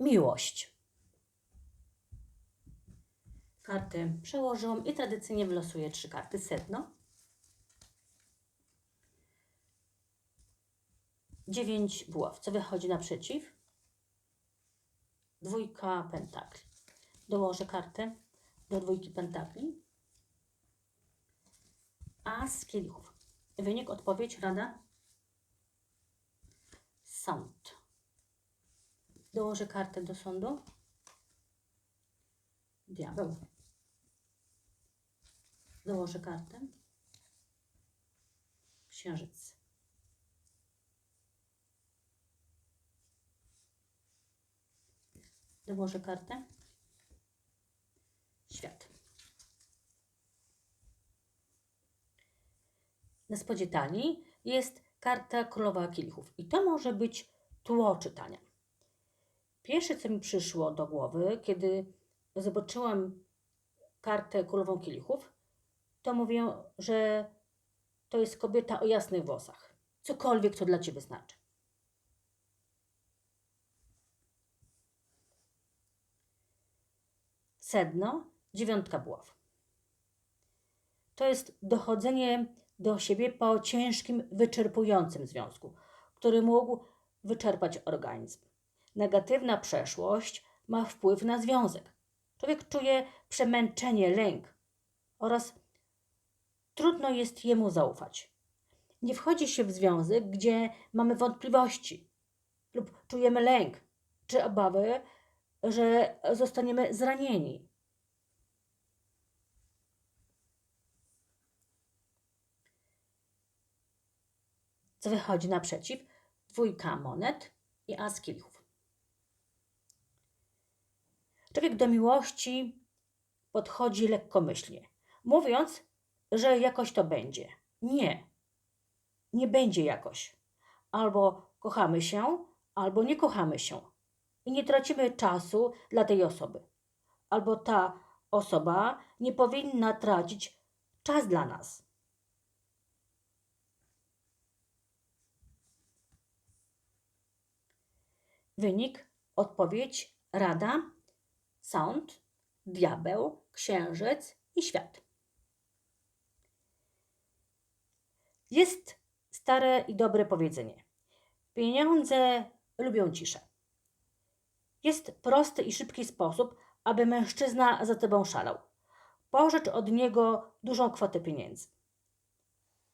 miłość. Karty przełożyłam i tradycyjnie wylosuję trzy karty sedno. Dziewięć buław. Co wychodzi naprzeciw? Dwójka pentakli. Dołożę kartę do dwójki pentakli. As kielichów. Wynik, odpowiedź, rada? Sąd. Dołożę kartę do sądu. Diabeł. Dołożę kartę. Księżyc. Dołożę kartę. Świat. Na spodzie talii jest karta królowa kielichów. I to może być tło czytania. Pierwsze, co mi przyszło do głowy, kiedy zobaczyłam kartę królową kielichów, to mówię, że to jest kobieta o jasnych włosach. Cokolwiek to dla ciebie znaczy. Sedno, dziewiątka buław. To jest dochodzenie do siebie po ciężkim, wyczerpującym związku, który mógł wyczerpać organizm. Negatywna przeszłość ma wpływ na związek. Człowiek czuje przemęczenie, lęk oraz trudno jest jemu zaufać. Nie wchodzi się w związek, gdzie mamy wątpliwości lub czujemy lęk czy obawy, że zostaniemy zranieni. Co wychodzi naprzeciw? Dwójka monet i as kielichów. Człowiek do miłości podchodzi lekkomyślnie, mówiąc, że jakoś to będzie. Nie, nie będzie jakoś. Albo kochamy się, albo nie kochamy się. I nie tracimy czasu dla tej osoby. Albo ta osoba nie powinna tracić czas dla nas. Wynik, odpowiedź, rada, sąd, diabeł, księżyc i świat. Jest stare i dobre powiedzenie. Pieniądze lubią ciszę. Jest prosty i szybki sposób, aby mężczyzna za tobą szalał. Pożycz od niego dużą kwotę pieniędzy.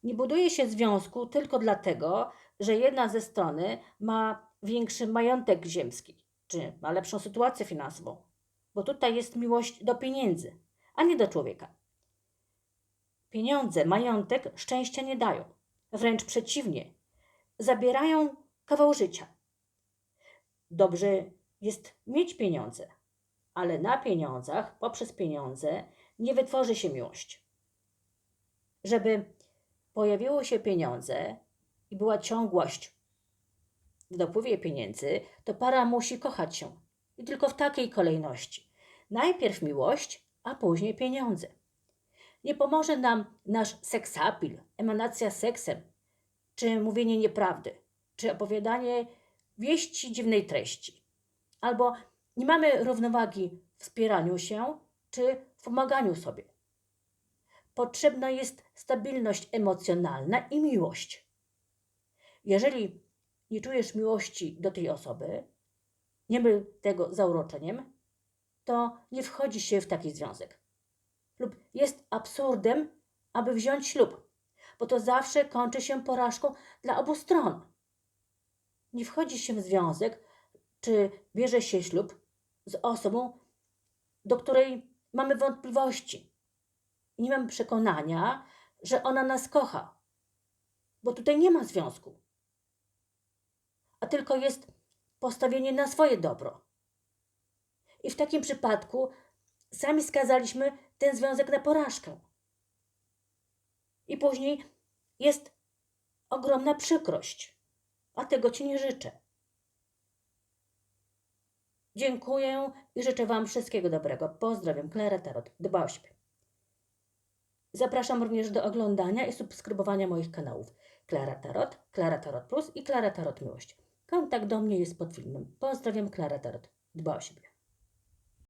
Nie buduje się związku tylko dlatego, że jedna ze strony ma większy majątek ziemski, czy ma lepszą sytuację finansową, bo tutaj jest miłość do pieniędzy, a nie do człowieka. Pieniądze, majątek szczęścia nie dają, wręcz przeciwnie, zabierają kawał życia. Dobrze jest mieć pieniądze, ale na pieniądzach, poprzez pieniądze, nie wytworzy się miłość. Żeby pojawiło się pieniądze i była ciągłość w dopływie pieniędzy, to para musi kochać się. I tylko w takiej kolejności. Najpierw miłość, a później pieniądze. Nie pomoże nam nasz seksapil, emanacja seksem, czy mówienie nieprawdy, czy opowiadanie wieści dziwnej treści. Albo nie mamy równowagi w wspieraniu się, czy w pomaganiu sobie. Potrzebna jest stabilność emocjonalna i miłość. Jeżeli nie czujesz miłości do tej osoby, nie myl tego zauroczeniem, to nie wchodzi się w taki związek. Lub jest absurdem, aby wziąć ślub, bo to zawsze kończy się porażką dla obu stron. Nie wchodzi się w związek, czy bierze się ślub z osobą, do której mamy wątpliwości. Nie mamy przekonania, że ona nas kocha, bo tutaj nie ma związku a tylko jest postawienie na swoje dobro. I w takim przypadku sami skazaliśmy ten związek na porażkę. I później jest ogromna przykrość, a tego Ci nie życzę. Dziękuję i życzę Wam wszystkiego dobrego. Pozdrawiam, Klara Tarot. Dba o siebie. Zapraszam również do oglądania i subskrybowania moich kanałów Klara Tarot, Klara Tarot Plus i Klara Tarot Miłość. Kontakt do mnie jest pod filmem. Pozdrawiam, Klara Tarot. Dba o siebie.